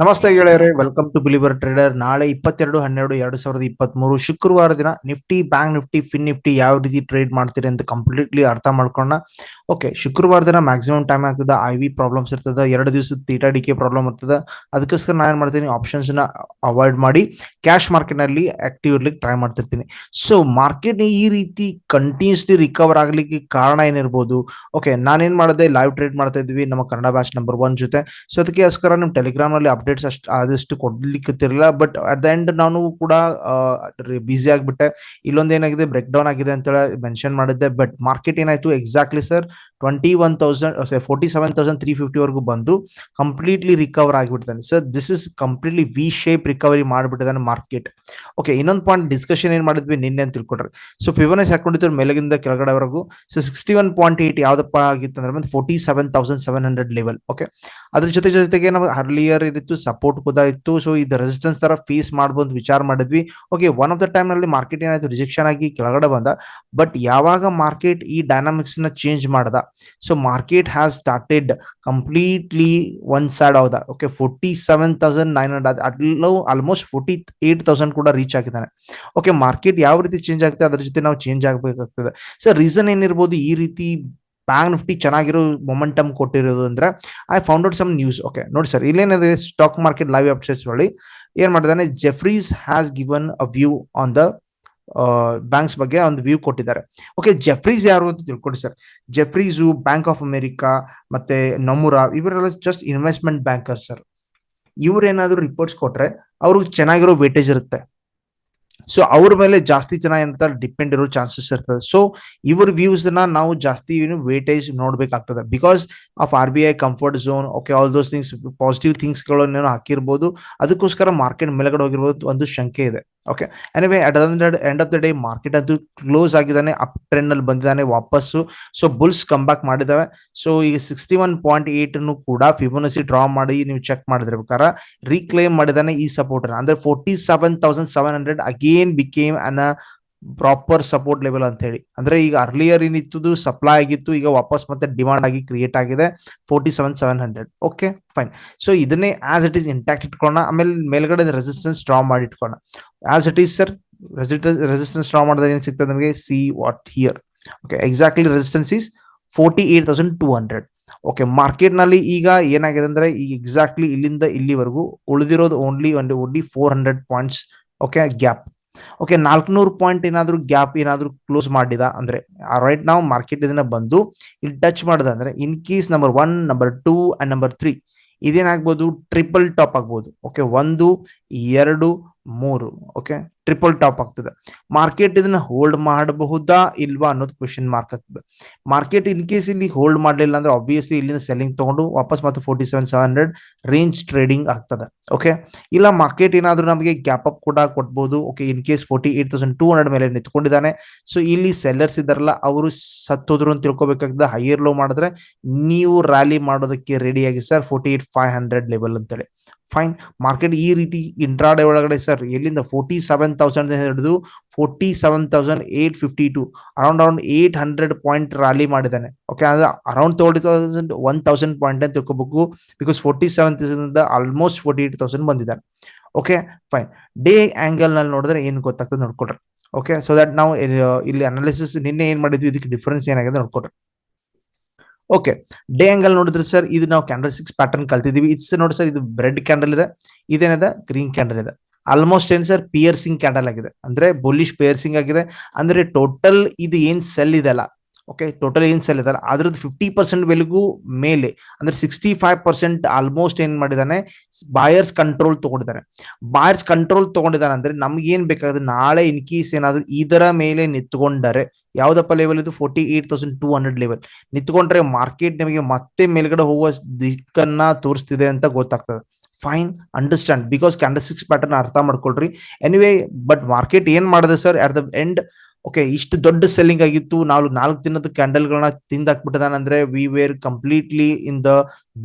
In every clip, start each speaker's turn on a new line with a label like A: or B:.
A: ನಮಸ್ತೆ ಗೆಳೆಯರೇ welcome to believer trader ನಾಳೆ ಇಪ್ಪತ್ತೆರಡು, ಹನ್ನೆರಡು, ಎರಡು ಸಾವಿರದ ಇಪ್ಪತ್ತ್ ಮೂರು ಶುಕ್ರವಾರ ದಿನ Nifty, bank Nifty, fin Nifty ಯಾವ ರೀತಿ ಟ್ರೇಡ್ ಮಾಡ್ತೀರಿ ಅಂತ ಕಂಪ್ಲೀಟ್ಲಿ ಅರ್ಥ ಮಾಡ್ಕೊಂಡ ಓಕೆ ಶುಕ್ರವಾರ ದಿನ ಮ್ಯಾಕ್ಸಿಮಮ್ ಟೈಮ್ ಆಗ್ತದೆ ಐ ವಿ ಪ್ರಾಬ್ಲಮ್ಸ್ ಇರ್ತದೆ, ಎರಡು ದಿವಸದ ತೀಟಾ ಡಿಕೆ ಪ್ರಾಬ್ಲಮ್ ಇರ್ತದೆ. ಅದಕ್ಕೋಸ್ಕರ ನಾನು ಏನು ಮಾಡ್ತೀನಿ ಆಪ್ಷನ್ಸ್ನ ಅವಾಯ್ಡ್ ಮಾಡಿ ಕ್ಯಾಶ್ ಮಾರ್ಕೆಟ್ನಲ್ಲಿ ಆಕ್ಟಿವ್ ಇರ್ಲಿಕ್ಕೆ ಟ್ರೈ ಮಾಡ್ತಿರ್ತೀನಿ. ಸೊ ಮಾರ್ಕೆಟ್ ಈ ರೀತಿ ಕಂಟಿನ್ಯೂಸ್ಲಿ ರಿಕವರ್ ಆಗ್ಲಿಕ್ಕೆ ಕಾರಣ ಏನಿರ್ಬೋದು? ಓಕೆ ನಾನೇನ್ ಮಾಡಿದೆ ಲೈವ್ ಟ್ರೇಡ್ ಮಾಡ್ತಾ ಇದ್ವಿ, ನಮ್ಮ ಕನ್ನಡ ಬ್ಯಾಚ್ ನಂಬರ್ ಒನ್ ಜೊತೆ. ಸೊ ಅದಕ್ಕೋಸ್ಕರ ನಿಮ್ ಟೆಲಿಗ್ರಾಮ್ನಲ್ಲಿ ಅಪ್ಡೇಟ್ಸ್ ಅಷ್ಟು ಆದಷ್ಟು ಕೊಡ್ಲಿಕ್ಕೆ ಬಟ್ ಅಟ್ ದ ಎಂಡ್ ನಾನು ಕೂಡ ಬಿಸಿ ಆಗಿಬಿಟ್ಟೆ. ಇಲ್ಲೊಂದು ಏನಾಗಿದೆ ಬ್ರೇಕ್ ಡೌನ್ ಆಗಿದೆ ಅಂತೇಳಿ ಮೆನ್ಷನ್ ಮಾಡಿದ್ದೆ. ಬಟ್ ಮಾರ್ಕೆಟ್ ಏನಾಯ್ತು? Exactly sir twenty one thousand forty seven thousand three fifty ವರೆಗೂ ಬಂದು ಕಂಪ್ಲೀಟ್ಲಿ ರಿಕವರ್ ಆಗಿಬಿಡ್ತಾನೆ sir this is completely V shape recovery ಮಾಡಿಬಿಟ್ಟಿದ್ದಾನೆ market okay ಇನ್ನೊಂದು ಪಾಯಿಂಟ್ ಡಿಸ್ಕಷನ್ ಏನು ಮಾಡಿದ್ವಿ ನಿನ್ನೆ ಅಂತ ತಿಳ್ಕೊಂಡ್ರೆ ಸೊ ಫಿವನೆಸ್ ಹಾಕೊಂಡಿದ್ರು ಮೇಲಗಿಂದ ಕೆಳಗಡೆವರೆಗೂ. So sixty one point eight ಯಾವ್ದಪ್ಪ ಆಗಿತ್ತು ಅಂದ್ರೆ forty seven thousand seven hundred level okay ಅದ್ರ ಜೊತೆ ಜೊತೆಗೆ ನಾವು ಅರ್ಲಿಯರ್ ಇತ್ತು ಸಪೋರ್ಟ್ ಕೂಡ ಇತ್ತು. ಸೊ ಇದು ರೆಸಿಸ್ಟೆನ್ಸ್ ತರ ಫೇಸ್ ಮಾಡ್ಬೋದು ವಿಚಾರ ಮಾಡಿದ್ವಿ. ಓಕೆ ಒನ್ ಆಫ್ ದ ಟೈಮ್ನಲ್ಲಿ ಮಾರ್ಕೆಟ್ ಏನಾಯ್ತು? ರಿಜೆಕ್ಷನ್ ಆಗಿ ಕೆಳಗಡೆ ಬಂದ. ಬಟ್ ಯಾವಾಗ ಮಾರ್ಕೆಟ್ ಈ ಡೈನಾಮಿಕ್ಸ್ನ ಚೇಂಜ್ ಮಾಡ್ದ? So market has started completely one side ಆದ okay forty seven thousand nine hundred ಅಲ್ಲೂ ಆಲ್ಮೋಸ್ಟ್ ಫೋರ್ಟಿ ಏಟ್ ತೌಸಂಡ್ ಕೂಡ ರೀಚ್ ಆಗಿದ್ದಾನೆ. ಓಕೆ ಮಾರ್ಕೆಟ್ ಯಾವ ರೀತಿ ಚೇಂಜ್ ಆಗುತ್ತೆ ಅದ್ರ ಜೊತೆ ನಾವು ಚೇಂಜ್ ಆಗಬೇಕಾಗ್ತದೆ. ಸರ್ ರೀಸನ್ ಏನಿರ್ಬೋದು? ಈ ರೀತಿ ಬ್ಯಾಂಕ್ ನಿಫ್ಟಿ ಚೆನ್ನಾಗಿರೋ ಮೊಮೆಂಟಮ್ ಕೊಟ್ಟಿರೋದು ಅಂದ್ರೆ I found out some news okay ನೋಡಿ ಸರ್ ಇಲ್ಲೇನಿದೆ ಸ್ಟಾಕ್ ಮಾರ್ಕೆಟ್ ಲೈವ್ ಅಪ್ಡೇಟ್ಸ್ ನೋಡಿ. ಏನ್ ಮಾಡಿದಾನೆ Jefferies has given a view on the banks ಬಗ್ಗೆ ಒಂದು ವ್ಯೂ ಕೊಟ್ಟಿದ್ದಾರೆ. ಓಕೆ ಜೆಫ್ರೀಸ್ ಯಾರು ಅಂತ ತಿಳ್ಕೊಡಿ sir Jefferies Bank of America ಮತ್ತೆ ನಮುರಾ ಇವರೆಲ್ಲ ಜಸ್ಟ್ ಇನ್ವೆಸ್ಟ್ಮೆಂಟ್ ಬ್ಯಾಂಕರ್ ಸರ್ ಇವ್ರೇನಾದ್ರು ರಿಪೋರ್ಟ್ಸ್ ಕೊಟ್ರೆ, ಅವ್ರಿಗೆ ಚೆನ್ನಾಗಿರೋ ವೇಟೇಜ್ ಇರುತ್ತೆ. ಸೊ ಅವ್ರ ಮೇಲೆ ಜಾಸ್ತಿ ಜನ ಏನಂತಾರೆ ಡಿಪೆಂಡ್ ಇರೋ ಚಾನ್ಸಸ್ ಇರ್ತದೆ. ಸೊ ಇವ್ರ ವ್ಯೂಸ್ನ ನಾವು ಜಾಸ್ತಿ weightage ನೋಡ್ಬೇಕಾಗ್ತದೆ. Because of R B I comfort zone okay all those things positive things ಗಳನ್ನ ಹಾಕಿರ್ಬೋದು. ಅದಕ್ಕೋಸ್ಕರ ಮಾರ್ಕೆಟ್ ಮೇಲ್ಗಡೆ ಹೋಗಿರ್ಬೋದು ಒಂದು ಶಂಕೆ ಇದೆ. Okay anyway at end of the day market ಅಂತೂ ಕ್ಲೋಸ್ ಆಗಿದ್ದಾನೆ ಅಪ್ ಟ್ರೆಂಡ್ನಲ್ಲಿ ಬಂದಿದ್ದಾನೆ, ವಾಪಸ್ಸು. ಸೊ ಬುಲ್ಸ್ ಕಮ್ ಬ್ಯಾಕ್ ಮಾಡಿದಾವೆ ಸೊ ಈಗ ಸಿಕ್ಸ್ಟಿ ಒನ್ ಪಾಯಿಂಟ್ ಏಟ್ ಅನ್ನು ಕೂಡ ಫಿಬೋನಸಿ ಡ್ರಾ ಮಾಡಿ ನೀವು ಚೆಕ್ ಮಾಡಿದ್ರೆ ಪ್ರಕಾರ ರೀಕ್ಲೇಮ್ ಮಾಡಿದಾನೆ ಈ ಸಪೋರ್ಟ್ ಅಂದ್ರೆ forty seven thousand seven hundred again became an proper support level ಅಂತ ಹೇಳಿ ಅಂದ್ರೆ ಈಗ ಅರ್ಲಿಯರ್ ಏನಿತ್ತು ಸಪ್ಲೈ ಆಗಿತ್ತು, ಈಗ ವಾಪಸ್ ಮತ್ತೆ ಡಿಮಾಂಡ್ ಆಗಿ ಕ್ರಿಯೇಟ್ ಆಗಿದೆ forty seven seven hundred okay fine so ಇದನ್ನೇ ಆಸ್ ಇಟ್ ಈಸ್ ಇಂಟ್ಯಾಕ್ಟ್ ಇಟ್ಕೊಳ್ಳೋಣ. ಆಮೇಲೆ ಮೇಲ್ಗಡೆ ರೆಸಿಸ್ಟೆನ್ಸ್ ಡ್ರಾ ಮಾಡಿ ಇಟ್ಕೊಳ್ಳೋಣ. As it is sir resistance draw ಮಾಡಿದ್ರೆ ಏನ್ ಸಿಗ್ತದೆ ನಮಗೆ? See what here okay exactly resistance is forty eight thousand two hundred okay ಮಾರ್ಕೆಟ್ನಲ್ಲಿ ಈಗ ಏನಾಗಿದೆ ಅಂದ್ರೆ, ಈಗ ಎಕ್ಸಾಕ್ಟ್ಲಿ ಇಲ್ಲಿಂದ ಇಲ್ಲಿವರೆಗೂ ಉಳಿದಿರೋದು ಓನ್ಲಿ ಒಂದು only four hundred points okay gap okay ನಾಲ್ಕುನೂರು ಪಾಯಿಂಟ್ ಏನಾದ್ರೂ ಗ್ಯಾಪ್ ಏನಾದ್ರೂ ಕ್ಲೋಸ್ ಮಾಡಿದ ಅಂದ್ರೆ ರೈಟ್ ನಾವು ಮಾರ್ಕೆಟ್ ಇದನ್ನ ಬಂದು ಇಲ್ಲಿ ಟಚ್ ಮಾಡಿದ ಅಂದ್ರೆ in case number one number two and number three ಇದೇನಾಗ್ಬೋದು triple top ಆಗ್ಬೋದು. ಓಕೆ ಒಂದು, ಎರಡು ಮೂರು ಓಕೆ ಟ್ರಿಪಲ್ ಟಾಪ್ ಆಗ್ತದೆ. ಮಾರ್ಕೆಟ್ ಇದನ್ನ ಹೋಲ್ಡ್ ಮಾಡಬಹುದಾ ಇಲ್ವಾ ಅನ್ನೋದು ಕ್ವಶನ್ ಮಾರ್ಕ್ ಆಗ್ತದೆ. ಮಾರ್ಕೆಟ್ ಇನ್ ಕೇಸ್ ಇಲ್ಲಿ ಹೋಲ್ಡ್ ಮಾಡಲಿಲ್ಲ ಅಂದ್ರೆ ಆಬ್ವಿಯಸ್ಲಿ ಇಲ್ಲಿಂದ ಸೆಲ್ಲಿಂಗ್ ತಗೊಂಡು ವಾಪಸ್ ಮತ್ತೆ forty seven seven hundred range trading ಆಗ್ತದೆ ಓಕೆ ಇಲ್ಲ ಮಾರ್ಕೆಟ್ ಏನಾದ್ರೂ ನಮಗೆ ಗ್ಯಾಪ್ ಅಪ್ ಕೂಡ ಕೊಡ್ಬೋದು okay in case forty eight thousand two hundred ಮೇಲೆ ನಿಂತ್ಕೊಂಡಿದ್ದಾನೆ. ಸೊ ಇಲ್ಲಿ ಸೆಲ್ಲರ್ಸ್ ಇದಾರಲ್ಲ ಅವರು ಸತ್ತೋದ್ರು ಅಂತ ತಿಳ್ಕೊಬೇಕಾಗ್ತದೆ. ಹೈಯರ್ ಲೋ ಮಾಡಿದ್ರೆ ನೀವು ರ್ಯಾಲಿ ಮಾಡೋದಕ್ಕೆ ರೆಡಿಯಾಗಿ sir forty eight five hundred level ಅಂತೇಳಿ. ಫೈನ್ ಮಾರ್ಕೆಟ್ ಈ ರೀತಿ ಇಂಟ್ರಾಡೆ ಒಳಗಡೆ ಸರ್ ಎಲ್ಲಿಂದ ಫೋರ್ಟಿ ಸೆವೆನ್ ತೌಸಂಡ್ ಹಿಡಿದು forty seven thousand eight fifty to around around eight hundred point rally ಮಾಡಿದ್ದಾನೆ. ಓಕೆ ಅಂದ್ರೆ around thirty thousand one thousand point ಅಂತ ತಿಳ್ಕೋಬೇಕು because forty seven thousand almost forty eight thousand ಬಂದಿದ್ದಾನೆ. Okay fine day ಆಂಗಲ್ನಲ್ಲಿ ನೋಡಿದ್ರೆ ಏನು ಗೊತ್ತಾಗ್ತದೆ ನೋಡ್ಕೊಡ್ರಿ ಓಕೆ ಸೊ ದಟ್ ನಾವು ಇಲ್ಲಿ ಅನಾಲಿಸಿಸ್ ನಿನ್ನೆ ಏನ್ ಮಾಡಿದ್ವಿ, ಇದಕ್ಕೆ ಡಿಫರೆನ್ಸ್ ಏನಾಗಿದೆ ನೋಡ್ಕೊಡ್ರಿ ಓಕೆ ಡೇ ಆಂಗಲ್ ನೋಡಿದ್ರೆ ಸರ್ ಇದು ನಾವು ಕ್ಯಾಂಡಲ್ ಸಿಕ್ಸ್ ಪ್ಯಾಟರ್ನ್ ಕಲ್ತಿದ್ದೀವಿ. ಇಟ್ಸ್ ನೋಡಿ ಸರ್ ಇದು ಬ್ರೆಡ್ ಕ್ಯಾಂಡಲ್ ಇದೆ, ಇದೇನಿದೆ? ಗ್ರೀನ್ ಕ್ಯಾಂಡಲ್ ಇದೆ. ಆಲ್ಮೋಸ್ಟ್ ಏನ್ ಸರ್ ಪಿಯರ್ಸಿಂಗ್ ಕ್ಯಾಂಡಲ್ ಆಗಿದೆ. ಅಂದ್ರೆ ಬುಲಿಶ್ ಪಿಯರ್ಸಿಂಗ್ ಆಗಿದೆ. ಅಂದ್ರೆ ಟೋಟಲ್ ಇದು ಏನ್ ಸೆಲ್ ಇದೆಲ್ಲ ಓಕೆ ಟೋಟಲ್ ಏನ್ ಸೆಲ್ ಇದಲ್ಲ ಅದ್ರದ್ದು ಫಿಫ್ಟಿ ಪರ್ಸೆಂಟ್ ಬೆಲೆಗೂ ಮೇಲೆ, ಅಂದ್ರೆ ಸಿಕ್ಸ್ಟಿ ಫೈವ್ ಪರ್ಸೆಂಟ್ ಆಲ್ಮೋಸ್ಟ್ ಏನ್ ಮಾಡಿದಾನೆ ಬಾಯರ್ಸ್ ಕಂಟ್ರೋಲ್ ತಗೊಂಡಿದ್ದಾನೆ. ಬಾಯರ್ಸ್ ಕಂಟ್ರೋಲ್ ತಗೊಂಡಿದ್ದಾನೆ ಅಂದ್ರೆ ನಮ್ಗೆ ಏನ್ ಬೇಕಾದ್ರೆ ನಾಳೆ ಇನ್ ಕೇಸ್ ಏನಾದ್ರು ಇದರ ಮೇಲೆ ನಿಂತ್ಕೊಂಡರೆ, ಯಾವ್ದಪ್ಪ ಲೆವೆಲ್ ಇದು? Forty eight thousand two hundred level ನಿಂತ್ಕೊಂಡ್ರೆ market ನಿಮಗೆ ಮತ್ತೆ ಮೇಲ್ಗಡೆ ಹೋಗುವ ದಿಕ್ಕನ್ನ ತೋರಿಸ್ತಿದೆ ಅಂತ ಗೊತ್ತಾಗ್ತದೆ. Fine understand because candlestick pattern ಅರ್ಥ ಮಾಡ್ಕೊಳ್ರಿ. ಎನಿವೇ ಬಟ್ ಮಾರ್ಕೆಟ್ ಏನ್ ಮಾಡಿದೆ sir at the end okay ಇಷ್ಟು ದೊಡ್ಡ ಸೆಲ್ಲಿಂಗ್ ಆಗಿತ್ತು. ನಾವು ನಾಲ್ಕು ದಿನದ ಕ್ಯಾಂಡಲ್ಗಳನ್ನ ತಿಂದಾಕ್ಬಿಟ್ಟಿದಾನೆ ಅಂದ್ರೆ we were completely in the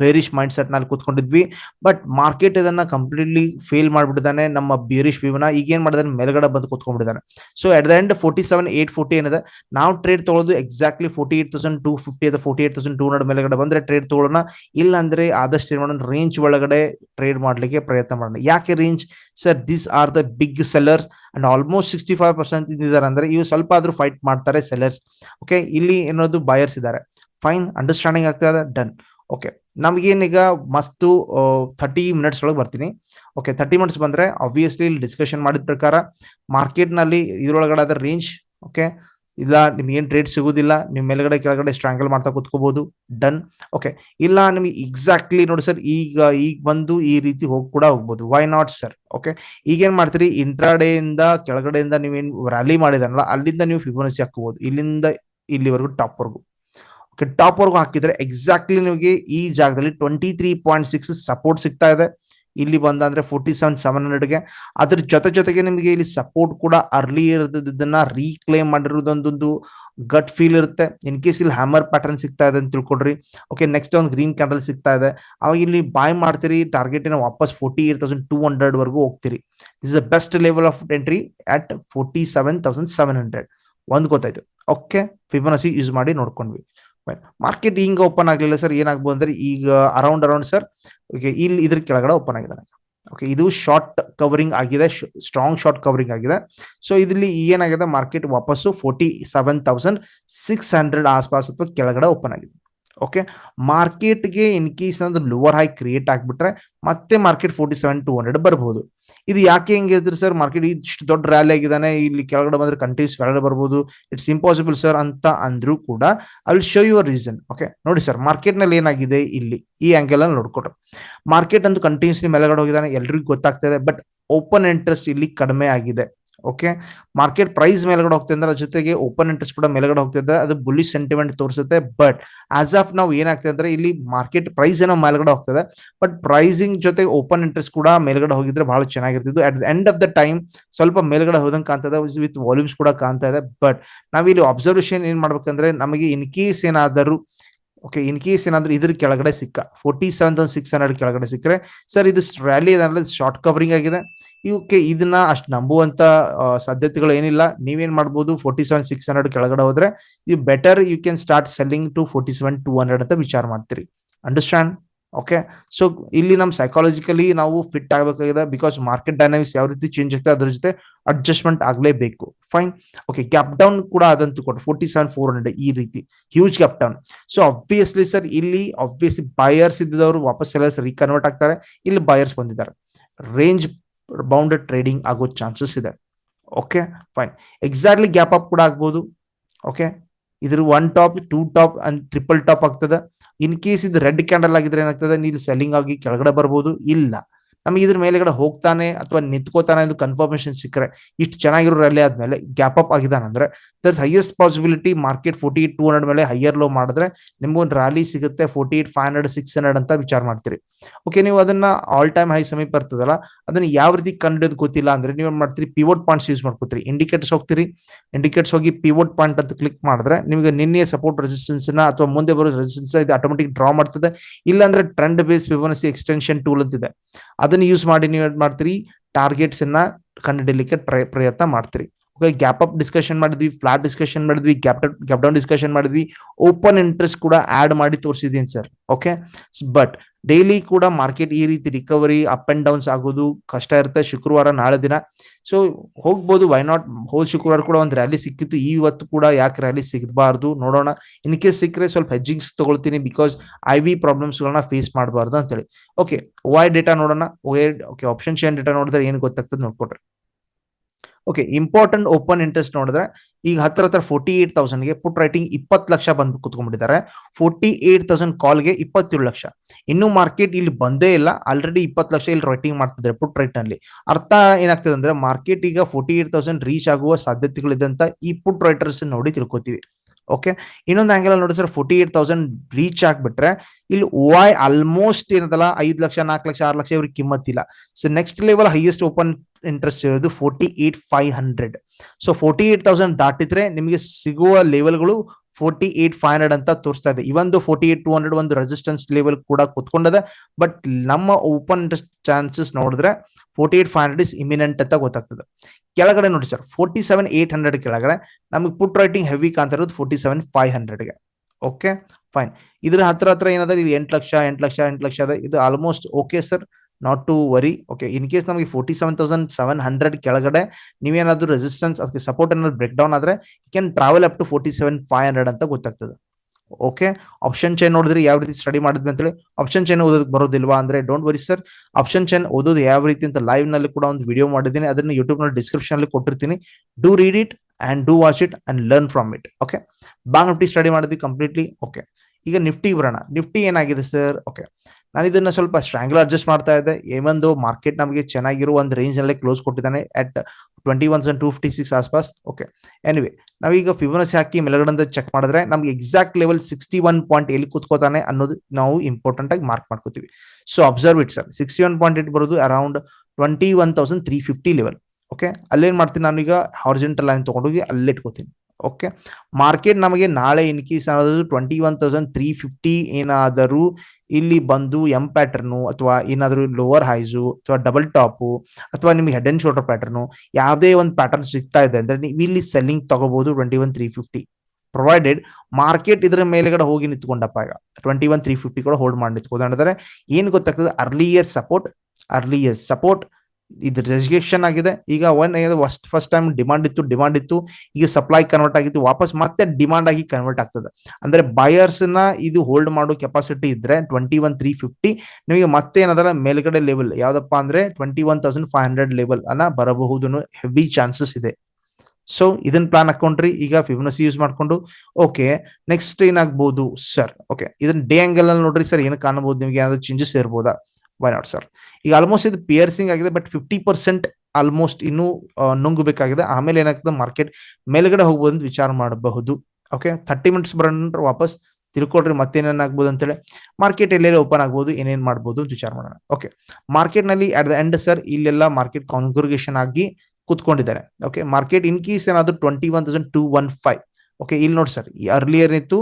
A: bearish mind ಸೆಟ್ನಲ್ಲಿ ಕೂತ್ಕೊಂಡಿದ್ವಿ. ಬಟ್ ಮಾರ್ಕೆಟ್ ಇದನ್ನ ಕಂಪ್ಲೀಟ್ಲಿ ಫೇಲ್ ಮಾಡ್ಬಿಟ್ಟಿದ್ದಾನೆ ನಮ್ಮ ಬೇರಿಶ್ ವ್ಯೂನ ಈಗ ಏನ್ ಮಾಡಿದಾನೆ? ಮೇಲ್ಗಡೆ ಬಂದು ಕೂತ್ಕೊಂಡ್ಬಿಟ್ಟಿದ್ದಾನೆ so at the end forty seven eight forty ಏನಿದೆ? ನಾವು ಟ್ರೇಡ್ ತಗೊಳ್ಳೋದು exactly forty eight thousand two fifty ಅದ forty eight thousand two hundred ಮೇಲ್ಗಡೆ ಬಂದ್ರೆ ಟ್ರೇಡ್ ತಗೊಳ್ಳೋಣ. ಇಲ್ಲ ಅಂದ್ರೆ ಆದಷ್ಟು ಏನ್ ಮಾಡೋಣ? ರೇಂಜ್ ಒಳಗಡೆ ಟ್ರೇಡ್ ಮಾಡ್ಲಿಕ್ಕೆ ಪ್ರಯತ್ನ ಮಾಡೋಣ. ಯಾಕೆ range sir this are the big sellers and almost sixty five percent ಇದ್ದಿದ್ದಾರೆ ಅಂದ್ರೆ ಇವು ಸ್ವಲ್ಪ ಆದ್ರೂ ಫೈಟ್ ಮಾಡ್ತಾರೆ ಸೆಲ್ಲರ್ಸ್ ಓಕೆ ಇಲ್ಲಿ ಏನೋದು ಬಯರ್ಸ್ ಇದ್ದಾರೆ. ಫೈನ್ ಅಂಡರ್ಸ್ಟ್ಯಾಂಡಿಂಗ್ ಆಗ್ತದೆ ಡನ್ ಓಕೆ ನಮ್ಗೇನೀಗ ಮಸ್ತು ಥರ್ಟಿ ಮಿನಿಟ್ಸ್ ಒಳಗೆ ಬರ್ತೀನಿ. ಓಕೆ ಥರ್ಟಿ ಮಿನಿಟ್ಸ್ ಬಂದ್ರೆ ಆಬ್ವಿಯಸ್ಲಿ ಇಲ್ಲಿ ಡಿಸ್ಕಷನ್ ಮಾಡಿದ ಪ್ರಕಾರ ಮಾರ್ಕೆಟ್ನಲ್ಲಿ ಇದ್ರೊಳಗಡೆ ರೇಂಜ್ ಓಕೆ ಇಲ್ಲ, ನಿಮ್ಗೆ ಏನು ಟ್ರೇಡ್ ಸಿಗೋದಿಲ್ಲ ನಿಮ್ಮ ಮೇಲ್ಗಡೆ ಕೆಳಗಡೆ ಸ್ಟ್ರಾಂಗಲ್ ಮಾಡ್ತಾ ಕೂತ್ಕೋಬಹುದು ಡನ್ ಓಕೆ ಇಲ್ಲ, ನಿಮಗೆ ಎಕ್ಸಾಕ್ಟ್ಲಿ ನೋಡಿ ಸರ್ ಈಗ ಈಗ ಬಂದು ಈ ರೀತಿ ಹೋಗಿ ಕೂಡ ಹೋಗ್ಬೋದು. ವೈ ನಾಟ್ ಸರ್ ಓಕೆ ಈಗೇನ್ ಮಾಡ್ತೀರಿ? ಇಂಟ್ರಾಡೆಯಿಂದ ಕೆಳಗಡೆಯಿಂದ ನೀವೇನು ರ್ಯಾಲಿ ಮಾಡಿದಾರಲ್ಲ ಅಲ್ಲಿಂದ ನೀವು ಫಿಬೋನಸಿ ಹಾಕೋಬಹುದು ಇಲ್ಲಿಂದ ಇಲ್ಲಿವರೆಗೂ ಟಾಪ್ ವರ್ಗು. ಓಕೆ ಟಾಪ್ ವರ್ಗು ಹಾಕಿದ್ರೆ ಎಕ್ಸಾಕ್ಟ್ಲಿ ನಿಮಗೆ ಈ ಜಾಗದಲ್ಲಿ twenty three point six support ಸಿಗ್ತಾ ಇದೆ. ಇಲ್ಲಿ ಬಂದ ಅಂದ್ರೆ ಫೋರ್ಟಿ ಸೆವೆನ್ ಸೆವೆನ್ ಹಂಡ್ರೆಡ್ಗೆ ಅದ್ರ ಜೊತೆ ಜೊತೆಗೆ ನಿಮಗೆ ಇಲ್ಲಿ ಸಪೋರ್ಟ್ ಕೂಡ ಅರ್ಲಿ ಇರೋದನ್ನ ರೀಕ್ಲೇಮ್ ಮಾಡಿರೋದೊಂದೊಂದು ಗಟ್ ಫೀಲ್ ಇರುತ್ತೆ. ಇನ್ ಕೇಸ್ ಇಲ್ಲಿ ಹ್ಯಾಮರ್ ಪ್ಯಾಟರ್ನ್ ಸಿಗ್ತಾ ಇದೆ ಅಂತ ತಿಳ್ಕೊಡ್ರಿ ಓಕೆ ನೆಕ್ಸ್ಟ್ ಒಂದು ಗ್ರೀನ್ ಕ್ಯಾಂಡಲ್ ಸಿಗ್ತಾ ಇದೆ. ಅವಾಗ ಇಲ್ಲಿ ಬಾಯ್ ಮಾಡ್ತೀರಿ ಟಾರ್ಗೆಟ್ ವಾಪಸ್ forty eight thousand two hundred ವರೆಗೂ ಹೋಗ್ತೀರಿ. This the best level of entry at forty seven thousand seven hundred ಒಂದು ಗೊತ್ತಾಯ್ತು. ಓಕೆ ಫಿಬನಸಿ ಯೂಸ್ ಮಾಡಿ ನೋಡ್ಕೊಂಡ್ವಿ. ಮಾರ್ಕೆಟ್ ಹಿಂಗ ಓಪನ್ ಆಗ್ಲಿಲ್ಲ ಸರ್ ಏನಾಗ್ಬೋದು ಅಂದ್ರೆ ಈಗ ಅರೌಂಡ್ ಅರೌಂಡ್ ಸರ್ ಓಕೆ ಇಲ್ಲಿ ಇದ್ರ ಕೆಳಗಡೆ ಓಪನ್ ಆಗಿದೆ ಓಕೆ ಇದು ಶಾರ್ಟ್ ಕವರಿಂಗ್ ಆಗಿದೆ. ಸ್ಟ್ರಾಂಗ್ ಶಾರ್ಟ್ ಕವರಿಂಗ್ ಆಗಿದೆ. ಸೊ ಇದ್ರಲ್ಲಿ ಏನಾಗಿದೆ? ಮಾರ್ಕೆಟ್ ವಾಪಸ್ಸು forty seven thousand six hundred ಆಸ್ಪಾಸ್ ಅಥವಾ ಕೆಳಗಡೆ ಓಪನ್ ಆಗಿದೆ. ಓಕೆ ಮಾರ್ಕೆಟ್ಗೆ ಇನ್ ಕೇಸ್ ಅಂದ್ರೆ ಲೋವರ್ ಹೈ ಕ್ರಿಯೇಟ್ ಆಗಿಬಿಟ್ರೆ ಮತ್ತೆ market forty seven two hundred ಬರಬಹುದು ಇದು ಯಾಕೆ ಹೆಂಗೆ ಸರ್ ಮಾರ್ಕೆಟ್ ಇಷ್ಟು ದೊಡ್ಡ ರ್ಯಾಲಿ ಆಗಿದ್ದಾನೆ, ಇಲ್ಲಿ ಕೆಳಗಡೆ ಬಂದ್ರೆ ಕಂಟಿನ್ಯೂಸ್ ಕೆಳಗಡೆ ಬರ್ಬೋದು. ಇಟ್ಸ್ ಇಂಪಾಸಿಬಲ್ ಸರ್ ಅಂತ ಅಂದ್ರೂ ಕೂಡ I will show your reason okay ನೋಡಿ ಸರ್ ಮಾರ್ಕೆಟ್ನಲ್ಲಿ ಏನಾಗಿದೆ ಇಲ್ಲಿ, ಈ ಆಂಗಲ್ ಅಲ್ಲಿ ನೋಡ್ಕೊಟ್ರೆ. ಮಾರ್ಕೆಟ್ ಅಂತೂ ಕಂಟಿನ್ಯೂಸ್ಲಿ ಮೇಲೆಗಡೆ ಹೋಗಿದ್ದಾನೆ, ಎಲ್ರಿಗೂ ಗೊತ್ತಾಗ್ತದೆ ಬಟ್ ಓಪನ್ ಇಂಟ್ರೆಸ್ಟ್ ಇಲ್ಲಿ ಕಡಿಮೆ ಆಗಿದೆ. ಓಕೆ ಮಾರ್ಕೆಟ್ ಪ್ರೈಸ್ ಮೇಲ್ಗಡೆ ಹೋಗ್ತಿದ್ರೆ ಅದ್ರ ಜೊತೆಗೆ ಓಪನ್ ಇಂಟ್ರೆಸ್ಟ್ ಕೂಡ ಮೇಲ್ಗಡೆ ಹೋಗ್ತಿದೆ ಅದು ಬುಲ್ಲಿಶ್ ಸೆಂಟಿಮೆಂಟ್ ತೋರಿಸುತ್ತೆ. ಬಟ್ ಆಸ್ ಆಫ್ ನಾವು ಏನಾಗ್ತದೆ ಅಂದ್ರೆ ಇಲ್ಲಿ ಮಾರ್ಕೆಟ್ ಪ್ರೈಸ್ ಏನೋ ಮೇಲ್ಗಡೆ ಹೋಗ್ತದೆ ಬಟ್ ಪ್ರೈಸಿಂಗ್ ಜೊತೆ ಓಪನ್ ಇಂಟ್ರೆಸ್ಟ್ ಕೂಡ ಮೇಲ್ಗಡೆ ಹೋಗಿದ್ರೆ ಬಹಳ ಚೆನ್ನಾಗಿರ್ತಿದ್ದು at the end of the time ಸ್ವಲ್ಪ ಮೇಲ್ಗಡೆ ಹೋದಂಗೆ ಕಾಣ್ತದೆ ವಿತ್ ವಾಲ್ಯೂಮ್ಸ್ ಕೂಡ ಕಾಣ್ತಾ ಇದೆ. ಬಟ್ ನಾವಿಲ್ಲಿ ಅಬ್ಸರ್ವೇಷನ್ ಏನ್ ಮಾಡ್ಬೇಕಂದ್ರೆ, ನಮಗೆ ಇನ್ ಕೇಸ್ ಏನಾದರೂ ಓಕೆ ಇನ್ ಕೇಸ್ ಏನಾದ್ರು ಇದ್ರ ಕೆಳಗಡೆ ಸಿಕ್ಕ forty seven thousand six hundred ಕೆಳಗಡೆ ಸಿಕ್ಕರೆ ಸರ್ ಇದು ರ್ಯಾಲಿ ಇದಲ್ಲ ಶಾರ್ಟ್ ಕವರಿಂಗ್ ಆಗಿದೆ. ಇವಕ್ಕೆ ಇದನ್ನ ಅಷ್ಟು ನಂಬುವಂತ ಸಾಧ್ಯತೆಗಳು ಏನಿಲ್ಲ. ನೀವೇನ್ ಮಾಡ್ಬೋದು ಫೋರ್ಟಿ ಸೆವೆನ್ ಸಿಕ್ಸ್ ಹಂಡ್ರೆಡ್ ಕೆಳಗಡೆ ಹೋದ್ರೆ you better you can start selling to forty seven two hundred ಅಂತ ವಿಚಾರ ಮಾಡ್ತೀರಿ. ಅಂಡರ್ಸ್ಟ್ಯಾಂಡ್ ಓಕೆ ಸೊ ಇಲ್ಲಿ ನಮ್ಮ ಸೈಕಾಲಜಿಕಲಿ ನಾವು ಫಿಟ್ ಆಗಬೇಕಾಗಿದೆ ಬಿಕಾಸ್ ಮಾರ್ಕೆಟ್ ಡೈನಾಮಿಕ್ಸ್ ಯಾವ ರೀತಿ ಚೇಂಜ್ ಆಗ್ತದೆ ಅದ್ರ ಜೊತೆ ಅಡ್ಜಸ್ಟ್ಮೆಂಟ್ ಆಗಲೇಬೇಕು. ಫೈನ್ ಓಕೆ ಗ್ಯಾಪ್ ಡೌನ್ ಕೂಡ ಅದಂತೂ ಕೊಟ್ಟು ಫೋರ್ಟಿ ಸೆವೆನ್ ಫೋರ್ ಹಂಡ್ರೆಡ್ ಈ ರೀತಿ. Huge gap down so obviously sir ಇಲ್ಲಿ ಅಬ್ವಿಯಸ್ಲಿ ಬಯರ್ಸ್ ಇದ್ದವರು ವಾಪಸ್ ಸೆಲರ್ಸ್ ರೀಕನ್ವರ್ಟ್ ಆಗ್ತಾರೆ. ಇಲ್ಲಿ ಬಯರ್ಸ್ ಬಂದಿದ್ದಾರೆ. ರೇಂಜ್ ಬೌಂಡೆಡ್ ಟ್ರೇಡಿಂಗ್ ಆಗೋ ಚಾನ್ಸಸ್ ಇದೆ. Okay fine exactly gap up ಕೂಡ ಆಗ್ಬೋದು. ಓಕೆ ಇದ್ರ one top two top and triple top ಆಗ್ತದ. ಇನ್ ಕೇಸ್ ಇದು ರೆಡ್ ಕ್ಯಾಂಡಲ್ ಆಗಿದ್ರೆ ಏನಾಗ್ತದೆ? ನೀವು ಸೆಲ್ಲಿಂಗ್ ಆಗಿ ಕೆಳಗಡೆ ಬರ್ಬೋದು. ಇಲ್ಲ. ನಮಗೆ ಇದ್ರ ಮೇಲೆಗಡೆ ಹೋಗ್ತಾನೆ ಅಥವಾ ನಿಂತ್ಕೋತಾನೆ ಎಂದು ಕನ್ಫರ್ಮೇಶನ್ ಸಿಕ್ಕರೆ ಇಷ್ಟು ಚೆನ್ನಾಗಿರೋ ರ್ಯಾಲಿ ಆದ್ಮೇಲೆ gap up ಆಗಿದಾನಂದ್ರೆ there's highest possibility market forty eight two hundred ಮೇಲೆ ಹೈಯರ್ ಲೋ ಮಾಡಿದ್ರೆ ನಿಮ್ಗೊಂದು ರ್ಯಾಲಿ ಸಿಗುತ್ತೆ forty eight five hundred six hundred ಅಂತ ವಿಚಾರ ಮಾಡ್ತೀರಿ. ಓಕೆ ನೀವು ಅದನ್ನ ಆಲ್ ಟೈಮ್ ಹೈ ಸಮೀಪ ಬರ್ತದಲ್ಲ ಅದನ್ನ ಯಾವ ರೀತಿ ಕಂಡಿದ್ದು ಗೊತ್ತಿಲ್ಲ ಅಂದ್ರೆ ನೀವು ಏನ್ ಮಾಡ್ತೀರಿ? ಪಿವೋಟ್ ಪಾಯಿಂಟ್ಸ್ ಯೂಸ್ ಮಾಡ್ಕೋತೀರಿ. ಇಂಡಿಕೇಟರ್ಸ್ ಹೋಗ್ತೀರಿ. ಇಂಡಿಕೇಟರ್ಸ್ ಹೋಗಿ ಪಿವೋಟ್ ಪಾಯಿಂಟ್ ಅಂತ ಕ್ಲಿಕ್ ಮಾಡಿದ್ರೆ ನಿಮಗೆ ನಿನ್ನೆ ಸಪೋರ್ಟ್ ರೆಸಿಸ್ಟೆನ್ಸ್ನ ಅಥವಾ ಮುಂದೆ ಬರೋ ರೆಸಿಸ್ಟೆನ್ಸ್ ಇದು ಆಟೋಮೆಟಿಕ್ ಡ್ರಾ ಮಾಡ್ತದೆ. ಇಲ್ಲಾಂದ್ರೆ trend base Fibonacci extension tool ಅಂತಿದೆ. ಅದನ್ನ ಯೂಸ್ ಮಾಡಿ ನೀವು ಏನ್ ಮಾಡ್ತೀರಿ? ಟಾರ್ಗೆಟ್ಸ್ ಅನ್ನ ಕಂಡುಹಿಡಿಯಲಿಕ್ಕೆ ಪ್ರಯತ್ನ ಮಾಡ್ತೀರಿ. ಓಕೆ ಗ್ಯಾಪ್ ಅಪ್ ಡಿಸ್ಕಷನ್ ಮಾಡಿದ್ವಿ ಫ್ಲಾಟ್ ಡಿಸ್ಕಷನ್ ಮಾಡಿದ್ವಿ ಗ್ಯಾಪ್ ಗ್ಯಾಪ್ ಡೌನ್ ಡಿಸ್ಕಷನ್ ಮಾಡಿದ್ವಿ. ಓಪನ್ ಇಂಟ್ರೆಸ್ಟ್ ಕೂಡ ಆಡ್ ಮಾಡಿ ತೋರಿಸಿದೀನಿ ಸರ್ ಓಕೆ ಬಟ್ ಡೈಲಿ ಕೂಡ ಮಾರ್ಕೆಟ್ ಈ ರೀತಿ ರಿಕವರಿ ಅಪ್ ಅಂಡ್ ಡೌನ್ಸ್ ಆಗೋದು ಕಷ್ಟ ಇರುತ್ತೆ. ಶುಕ್ರವಾರ, ನಾಳೆ ದಿನ. ಸೊ ಹೋಗ್ಬೋದು ವೈ ನಾಟ್ ಹೋಲ್ ಶುಕ್ರವಾರ ಕೂಡ ಒಂದು ರ್ಯಾಲಿ ಸಿಕ್ಕಿತ್ತು. ಇವತ್ತು ಕೂಡ ಯಾಕೆ ರ್ಯಾಲಿ ಸಿಗಬಾರ್ದು ನೋಡೋಣ. ಇನ್ ಕೇಸ್ ಸಿಕ್ಕರೆ ಸ್ವಲ್ಪ ಹೆಜ್ಜಿಂಗ್ಸ್ ತಗೊಳ್ತೀನಿ ಬಿಕಾಸ್ ಐ ವಿ ಪ್ರಾಬ್ಲಮ್ಸ್ಗಳನ್ನ ಫೇಸ್ ಮಾಡಬಾರ್ದು ಅಂತೇಳಿ. ಓಕೆ ವೈ ಡೇಟಾ ನೋಡೋಣ? ಓಕೆ ಆಪ್ಷನ್ ಚೇನ್ ಡೇಟಾ ನೋಡಿದ್ರೆ ಏನು ಗೊತ್ತಾಗ್ತದೆ ನೋಡ್ಕೊಡ್ರಿ. ಓಕೆ ಇಂಪಾರ್ಟೆಂಟ್ ಓಪನ್ ಇಂಟ್ರೆಸ್ಟ್ ನೋಡಿದ್ರೆ, ಈಗ ಹತ್ರ ಹತ್ರ ಫೋರ್ಟಿ ಏಟ್ ತೌಸಂಡ್ಗೆ ಪುಟ್ ರೈಟಿಂಗ್ ಇಪ್ಪತ್ತು ಲಕ್ಷ ಬಂದು ಕುತ್ಕೊಂಡ್ಬಿಟ್ಟಿದ್ದಾರೆ. ಫೋರ್ಟಿ ಏಟ್ ತೌಸಂಡ್ ಕಾಲ್ಗೆ ಇಪ್ಪತ್ತೇಳು ಲಕ್ಷ. ಇನ್ನು ಮಾರ್ಕೆಟ್ ಇಲ್ಲಿ ಬಂದೇ ಇಲ್ಲ. ಆಲ್ರೆಡಿ ಇಪ್ಪತ್ತು ಲಕ್ಷ ಇಲ್ಲಿ ರೈಟಿಂಗ್ ಮಾಡ್ತಿದ್ದಾರೆ ಪುಟ್ ರೈಟ್ನಲ್ಲಿ. ಅರ್ಥ ಏನಾಗ್ತದೆ ಅಂದ್ರೆ ಮಾರ್ಕೆಟ್ ಈಗ ಫೋರ್ಟಿ ಏಟ್ ತೌಸಂಡ್ ರೀಚ್ ಆಗುವ ಸಾಧ್ಯತೆಗಳಿದೆ ಅಂತ ಈ ಪುಟ್ ರೈಟರ್ಸ್ ನೋಡಿ ತಿಳ್ಕೊತೀವಿ. ಓಕೆ ಇನ್ನೊಂದು ಆಂಗಲ್ ನೋಡಿ sir forty eight thousand reach ಆಗ್ಬಿಟ್ರೆ, ಇಲ್ಲಿ ವೈ ಆಲ್ಮೋಸ್ಟ್ ಏನದಲ್ಲ, ಐದು ಲಕ್ಷ, ನಾಲ್ಕು ಲಕ್ಷ, ಆರು ಲಕ್ಷ ಇವ್ರಿಗೆ ಕಿಮ್ಮತ್ತಿಲ್ಲ so next level highest open interest ಇರೋದು forty eight five hundred so forty eight thousand ದಾಟಿದ್ರೆ ನಿಮಗೆ ಸಿಗುವ ಲೆವೆಲ್ಗಳು ಫೋರ್ಟಿ ಏಟ್ ಫೈವ್ ಹಂಡ್ರೆಡ್ ಅಂತ ತೋರಿಸ್ತಾ ಇದೆ. ಇವೊಂದು ಫೋರ್ಟಿ ಏಟ್ ಟೂ ಹಂಡ್ರೆಡ್ ಒಂದು ರೆಸಿಸ್ಟೆನ್ಸ್ ಲೆವೆಲ್ ಕೂಡ ಕುತ್ಕೊಂಡಿದೆ ಬಟ್ ನಮ್ಮ ಓಪನ್ ಚಾನ್ಸಸ್ ನೋಡಿದ್ರೆ forty eight five hundred is imminent ಅಂತ ಗೊತ್ತಾಗ್ತದೆ. ಕೆಳಗಡೆ ನೋಡಿ sir forty seven eight hundred ಕೆಳಗಡೆ, ನಮಗೆ ಪುಟ್ writing heavy ಕಾಣ್ತಿರೋದು forty seven five ಹಂಡ್ರೆಡ್ಗೆ ಓಕೆ ಫೈನ್ ಇದ್ರ ಹತ್ರ ಹತ್ರ ಏನಾದ್ರೆ ಇದು ಎಂಟು ಲಕ್ಷ ಎಂಟು ಲಕ್ಷ ಎಂಟು ಲಕ್ಷ ಅದ ಇದು almost okay sir not to worry okay in case ನಮಗೆ forty seven thousand seven hundred ಕೆಳಗಡೆ ನೀವೇನಾದ್ರೂ ರೆಸಿಸ್ಟೆನ್ಸ್ ಅದಕ್ಕೆ ಸಪೋರ್ಟ್ ಏನಾದ್ರು ಬ್ರೇಕ್ ಡೌನ್ ಆದ್ರೆ you can travel up to forty seven five hundred ಅಂತ ಗೊತ್ತಾಗ್ತದೆ. ಓಕೆ ಆಪ್ಷನ್ ಚೈನ್ ನೋಡಿದ್ರೆ ಯಾವ ರೀತಿ ಸ್ಟಡಿ ಮಾಡಿದ್ವಿ ಅಂತೇಳಿ ಆಪ್ಷನ್ ಚೈನ್ ಓದೋದಕ್ಕೆ ಬರೋದಿಲ್ವಾ ಅಂದ್ರೆ don't worry sir option chain ಓದೋದು ಯಾವ ರೀತಿ ಅಂತ ಲೈವ್ನಲ್ಲಿ ಕೂಡ ಒಂದು ವಿಡಿಯೋ ಮಾಡಿದ್ದೀನಿ, ಅದನ್ನ ಯೂಟ್ಯೂಬ್ನಲ್ಲಿ ಡಿಸ್ಕ್ರಿಪ್ಷನ್ ಅಲ್ಲಿ ಕೊಟ್ಟಿರ್ತೀನಿ. Do read it and do watch it and learn from it okay bank Nifty study ಮಾಡಿದ್ವಿ ಕಂಪ್ಲೀಟ್ಲಿ ಓಕೆ ಈಗ ನಿಫ್ಟಿ ಬರೋಣ. ನಿಫ್ಟಿ ಏನಾಗಿದೆ ಸರ್ ಓಕೆ ನಾನು ಇದನ್ನ ಸ್ವಲ್ಪ ಸ್ಟ್ರಾಂಗ್ಲ್ ಅಡ್ಜಸ್ಟ್ ಮಾಡ್ತಾ ಇದ್ದೆ. ಏನೊಂದು ಮಾರ್ಕೆಟ್ ನಮಗೆ ಚೆನ್ನಾಗಿರೋ ಒಂದು ರೇಂಜ್ನಲ್ಲಿ ಕ್ಲೋಸ್ ಕೊಟ್ಟಿದ್ದಾನೆ at twenty one two fifty six ಆಸ್ಪಾಸ್. Okay anyway ನಾವೀಗ ಫಿಬನಸ್ ಹಾಕಿ ಮೆಲಗಡೆ ಚೆಕ್ ಮಾಡಿದ್ರೆ ನಮ್ಗೆ exact level sixty one point ಎಲ್ಲಿ ಕೂತ್ಕೋತಾನೆ ಅನ್ನೋದು ನಾವು ಇಂಪಾರ್ಟೆಂಟ್ ಆಗಿ ಮಾರ್ಕ್ ಮಾಡ್ಕೋತೀವಿ. So observe it sir sixty one point eight ಬರೋದು around twenty one thousand three fifty level okay ಅಲ್ಲೇನ್ ಮಾಡ್ತೀನಿ ನಾನೀಗ ಹಾರ್ಜೆಂಟಲ್ ಲೈನ್ ತಗೊಂಡೋಗಿ ಅಲ್ಲೇ ಇಟ್ಕೋತೀನಿ ಓಕೆ ಮಾರ್ಕೆಟ್ ನಮಗೆ ನಾಳೆ ಇನ್ಕ್ರೀಸ್ ಅನ್ನೋದು twenty one thousand three fifty ಏನಾದರೂ ಇಲ್ಲಿ ಬಂದು ಎಂ ಪ್ಯಾಟರ್ನು ಅಥವಾ ಏನಾದರೂ ಲೋವರ್ ಹೈಸು ಅಥವಾ ಡಬಲ್ ಟಾಪು ಅಥವಾ ನಿಮಗೆ ಹೆಡ್ ಅಂಡ್ ಶೋಲ್ಡರ್ ಪ್ಯಾಟರ್ನು ಯಾವುದೇ ಒಂದು ಪ್ಯಾಟರ್ನ್ ಸಿಗ್ತಾ ಇದೆ ಅಂದರೆ ನೀವು ಇಲ್ಲಿ ಸೆಲ್ಲಿಂಗ್ ತಗೋಬಹುದು twenty one three fifty provided market ಇದರ ಮೇಲೆಗಡೆ ಹೋಗಿ ನಿಂತ್ಕೊಂಡಪ್ಪ ಈಗ ಟ್ವೆಂಟಿ ಒನ್ ತ್ರೀ ಫಿಫ್ಟಿ ಕೂಡ ಹೋಲ್ಡ್ ಮಾಡಿ ನಿಂತ್ಕೊಂಡು. ಅಂದರೆ ಏನು ಗೊತ್ತಾಗ್ತದೆ? ಅರ್ಲಿಯರ್ ಸಪೋರ್ಟ್ ಅರ್ಲಿಯರ್ ಸಪೋರ್ಟ್ ಇದು ರೆಜಿಸ್ಟ್ರೇಷನ್ ಆಗಿದೆ. ಈಗ one first first time demand ಇತ್ತು ಡಿಮಾಂಡ್ ಇತ್ತು. ಈಗ ಸಪ್ಲೈ ಕನ್ವರ್ಟ್ ಆಗಿತ್ತು. ವಾಪಸ್ ಮತ್ತೆ ಡಿಮಾಂಡ್ ಆಗಿ ಕನ್ವರ್ಟ್ ಆಗ್ತದೆ. ಅಂದ್ರೆ ಬಯರ್ಸ್ನ ಇದು ಹೋಲ್ಡ್ ಮಾಡೋ ಕೆಪಾಸಿಟಿ ಇದ್ರೆ ಟ್ವೆಂಟಿ ಒನ್ ತ್ರೀ ಫಿಫ್ಟಿ ನಿಮಗೆ ಮತ್ತೆ ಏನದರ ಮೇಲ್ಗಡೆ ಲೆವೆಲ್ ಯಾವ್ದಪ್ಪ ಅಂದ್ರೆ twenty one thousand five hundred level ಅನ್ನ ಬರಬಹುದು ಹೆವಿ ಚಾನ್ಸಸ್ ಇದೆ. ಸೊ ಇದನ್ನ ಪ್ಲಾನ್ ಹಾಕೊಂಡ್ರಿ. ಈಗ ಫಿಬ್ನಸಿ ಯೂಸ್ ಮಾಡ್ಕೊಂಡು ಓಕೆ ನೆಕ್ಸ್ಟ್ ಏನಾಗ್ಬೋದು ಸರ್ ಓಕೆ ಇದನ್ನ ಡೇ ಆಂಗಲ್ ಅಲ್ಲಿ ನೋಡ್ರಿ ಸರ್ ಏನು ಕಾಣಬಹುದು? ನಿಮ್ಗೆ ಏನಾದ್ರು ಚೇಂಜಸ್ ಇರ್ಬೋದಾ? ವೈ ನಾಟ್ ಸರ್ ಈಗ ಆಲ್ಮೋಸ್ಟ್ ಇದು ಪಿಯರ್ಸಿಂಗ್ ಆಗಿದೆ ಬಟ್ ಫಿಫ್ಟಿ ಪರ್ಸೆಂಟ್ ಆಲ್ಮೋಸ್ಟ್ ಇನ್ನೂ ನುಂಗಬೇಕಾಗಿದೆ. ಆಮೇಲೆ ಏನಾಗ್ತದೆ ಮಾರ್ಕೆಟ್ ಮೇಲ್ಗಡೆ ಹೋಗ್ಬೋದು ಅಂತ ವಿಚಾರ ಮಾಡಬಹುದು. ಓಕೆ ಥರ್ಟಿ ಮಿನಿಟ್ಸ್ ಬರೋಣ ವಾಪಸ್ ತಿಳ್ಕೊಳ್ರಿ ಆಗ್ಬೋದು ಅಂತೇಳಿ. ಮಾರ್ಕೆಟ್ ಎಲ್ಲೆಲ್ಲಿ ಓಪನ್ ಆಗ್ಬೋದು, ಏನೇನು ಮಾಡ್ಬೋದು ಅಂತ ವಿಚಾರ ಮಾಡೋಣ. ಓಕೆ ಮಾರ್ಕೆಟ್ನಲ್ಲಿ ಅಟ್ ದ ಎಂಡ್ ಸರ್ ಇಲ್ಲೆಲ್ಲ ಮಾರ್ಕೆಟ್ ಕಾನ್ಗ್ರಿಗೇಷನ್ ಆಗಿ ಕೂತ್ಕೊಂಡಿದ್ದಾರೆ. ಓಕೆ ಮಾರ್ಕೆಟ್ ಇನ್ ಕೇಸ್ ಏನಾದ್ರು twenty one thousand two one five okay ಇಲ್ಲಿ ನೋಡಿ ಸರ್ ಈ ಅರ್ಲಿಯರ್ ಇತ್ತು